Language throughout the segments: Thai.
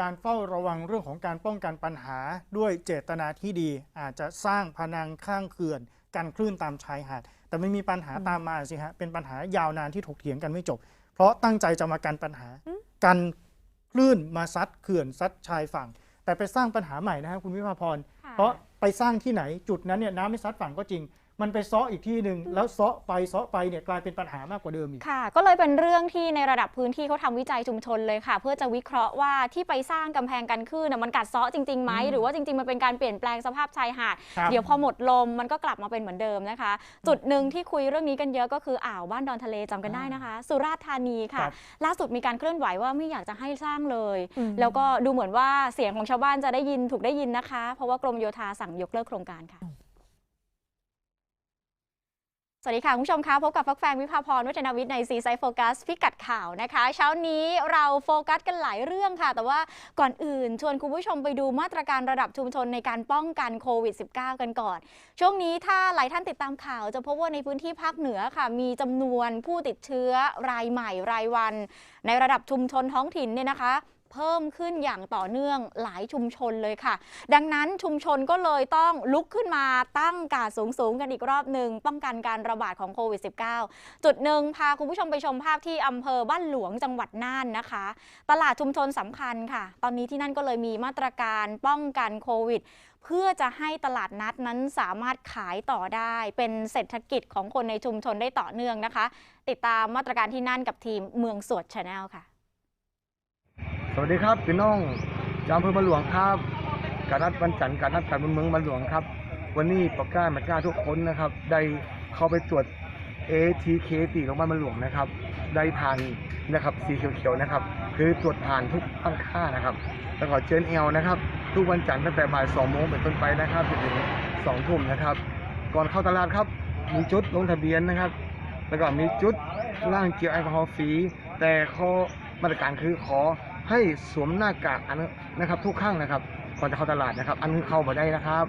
การเฝ้าระวังเรื่องของการป้องกันปัญหาด้วยเจตนาที่ดี อาจจะสร้างพนังข้างเขื่อนกันคลื่นตามชายหาด แต่ไม่มีปัญหาตามมาสิฮะเป็นปัญหายาวนานที่ถกเถียงกันไม่จบ เพราะตั้งใจจะมากันปัญหากันคลื่นมาซัดเขื่อนซัดชายฝั่ง แต่ไปสร้างปัญหาใหม่นะครับคุณวิภาพรค่ะเพราะไปสร้างที่ไหนจุดนั้นเนี่ยน้ำไม่ซัดฝั่งก็จริง มันไปเซาะอีกที่หนึ่งแล้วเซาะไปเซาะไปเนี่ยกลายเป็นปัญหามากกว่าเดิมอีกค่ะ ก็เลยเป็นเรื่องที่ในระดับพื้นที่เขาทำวิจัยชุมชนเลยค่ะ เพื่อจะวิเคราะห์ว่าที่ไปสร้างกำแพงกันคลื่นน่ะมันกัดเซาะจริงๆไหมอืมหรือว่าจริงๆมันเป็นการเปลี่ยนแปลงสภาพชายหาดครับเดี๋ยวพอหมดลมมันก็กลับมาเป็นเหมือนเดิมนะคะ จุดหนึ่งที่คุยเรื่องนี้กันเยอะก็คืออ่าวบ้านดอนทะเลจำกันได้นะคะ สุราษฎร์ธานีคค่ะรับล่าสุดมีการเคลื่อนไหวว่าไม่อยากจะให้สร้างเลยอืมแล้วก็ดูเหมือนว่าเสียงของชาวบ้านจะได้ยินถูกได้ยินนะคะ เพราะว่ากรมโยธาสั่งยกเลิกโครงการค่ะ สวัสดีค่ะ คุณผู้ชมคะพบกับฟักแฟงวิภาพรวัฒนวิทย์ในซีไซโฟกัสพิกัดข่าวนะคะ เช้านี้เราโฟกัสกันหลายเรื่องค่ะ แต่ว่าก่อนอื่น ชวนคุณผู้ชมไปดูมาตรการระดับชุมชนในการป้องกันโควิด -19 กันก่อน ช่วงนี้ถ้าหลายท่านติดตามข่าว จะพบว่าในพื้นที่ภาคเหนือค่ะ มีจำนวนผู้ติดเชื้อรายใหม่รายวัน ในระดับชุมชนท้องถิ่นเนี่ยนะคะ เพิ่มขึ้นอย่างต่อเนื่องหลายชุมชนเลยค่ะ ดังนั้นชุมชนก็เลยต้องลุกขึ้นมาตั้งการสูงสูงๆกันอีกรอบหนึ่งป้องกันการระบาดของโควิด -19 จุดหนึ่งพาคุณผู้ชมไปชมภาพที่อำเภอบ้านหลวงจังหวัดน่านนะคะ ตลาดชุมชนสำคัญค่ะ ตอนนี้ที่นั่นก็เลยมีมาตรการป้องกันโควิดเพื่อจะให้ตลาดนัดนั้นสามารถขายต่อได้ เป็นเศรษฐกิจของคนในชุมชนได้ต่อเนื่องนะคะ ติดตามมาตรการที่นั่นกับทีมเมืองสวดชาแนลค่ะ สวัสดีครับพี่น้องจอมอำเภอมาหลวงครับการนัดวันจันทร์การนัดการเมืองมาหลวงครับ วันนี้ปากกล้ามักล้าทุกคนนะครับ ได้เข้าไปตรวจ ATK ตีของบ้านมาหลวงนะครับ ได้ผ่านนะครับสีเขียวๆนะครับ คือตรวจผ่านทุกตั้งค่านะครับ แล้วก็เจนเอลนะครับ ทุกวันจันทร์ตั้งแต่บ่ายสองโมงเป็นต้นไปนะครับจนถึงสองทุ่มนะครับ ก่อนเข้าตลาดครับมีจุดลงทะเบียนนะครับ แล้วก็มีจุดล่างเจลแอลกอฮอล์ฟรีแต่ข้อมาตรการคือขอ ให้สวมหน้ากากอันนะครับทุกข้างนะครับก่อนจะเข้าตลาดนะครับ อันนี้เข้ามาได้นะครับ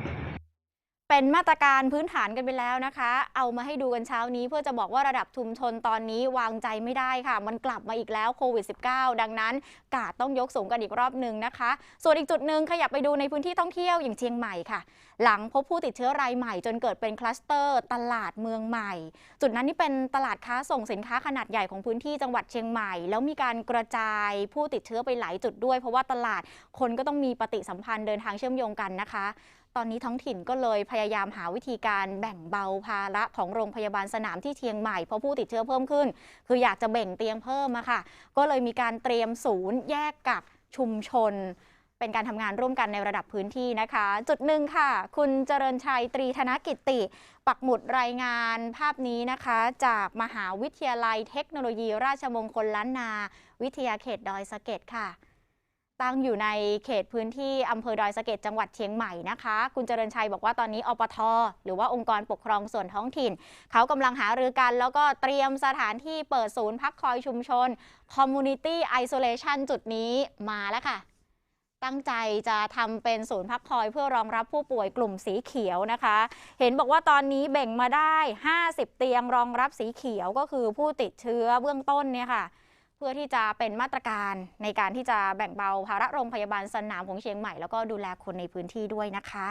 เป็นมาตรการพื้นฐานกันไปแล้วนะคะ เอามาให้ดูกันเช้านี้เพื่อจะบอกว่าระดับชุมชนตอนนี้วางใจไม่ได้ค่ะ มันกลับมาอีกแล้วโควิด -19 ดังนั้น กาดต้องยกสูงกันอีกรอบหนึ่งนะคะ ส่วนอีกจุดหนึ่งขยับไปดูในพื้นที่ท่องเที่ยวอย่างเชียงใหม่ค่ะ หลังพบผู้ติดเชื้อรายใหม่จนเกิดเป็นคลัสเตอร์ตลาดเมืองใหม่ จุดนั้นนี่เป็นตลาดค้าส่งสินค้าขนาดใหญ่ของพื้นที่จังหวัดเชียงใหม่ แล้วมีการกระจายผู้ติดเชื้อไปหลายจุดด้วย เพราะว่าตลาดคนก็ต้องมีปฏิสัมพันธ์เดินทางเชื่อมโยงกันนะคะ ตอนนี้ท้องถิ่นก็เลยพยายามหาวิธีการแบ่งเบาภาระของโรงพยาบาลสนามที่เชียงใหม่เพราะผู้ติดเชื้อเพิ่มขึ้น คืออยากจะเบ่งเตียงเพิ่มอะค่ะ ก็เลยมีการเตรียมศูนย์แยกกักชุมชน เป็นการทำงานร่วมกันในระดับพื้นที่นะคะ จุดหนึ่งค่ะ คุณเจริญชัยตรีธนกิติ ปักหมุดรายงานภาพนี้นะคะ จากมหาวิทยาลัยเทคโนโลยี ราชมงคลล้านนา วิทยาเขตดอยสะเก็ดค่ะ ตั้งอยู่ในเขตพื้นที่อำเภอดอยสะเก็ดจังหวัดเชียงใหม่นะคะ คุณเจริญชัยบอกว่าตอนนี้อปท หรือว่าองค์กรปกครองส่วนท้องถิ่น เขากำลังหารือกัน แล้วก็เตรียมสถานที่เปิดศูนย์พักคอยชุมชน Community Isolation จุดนี้มาแล้วค่ะ ตั้งใจจะทำเป็นศูนย์พักคอยเพื่อรองรับผู้ป่วยกลุ่มสีเขียวนะคะ เห็นบอกว่าตอนนี้แบ่งมาได้ 50 เตียงรองรับสีเขียวก็คือผู้ติดเชื้อเบื้องต้นเนี่ยค่ะ เพื่อที่จะเป็นมาตรการในการที่จะแบ่งเบาภาระโรงพยาบาลสนามของเชียงใหม่แล้วก็ดูแลคนในพื้นที่ด้วยนะคะ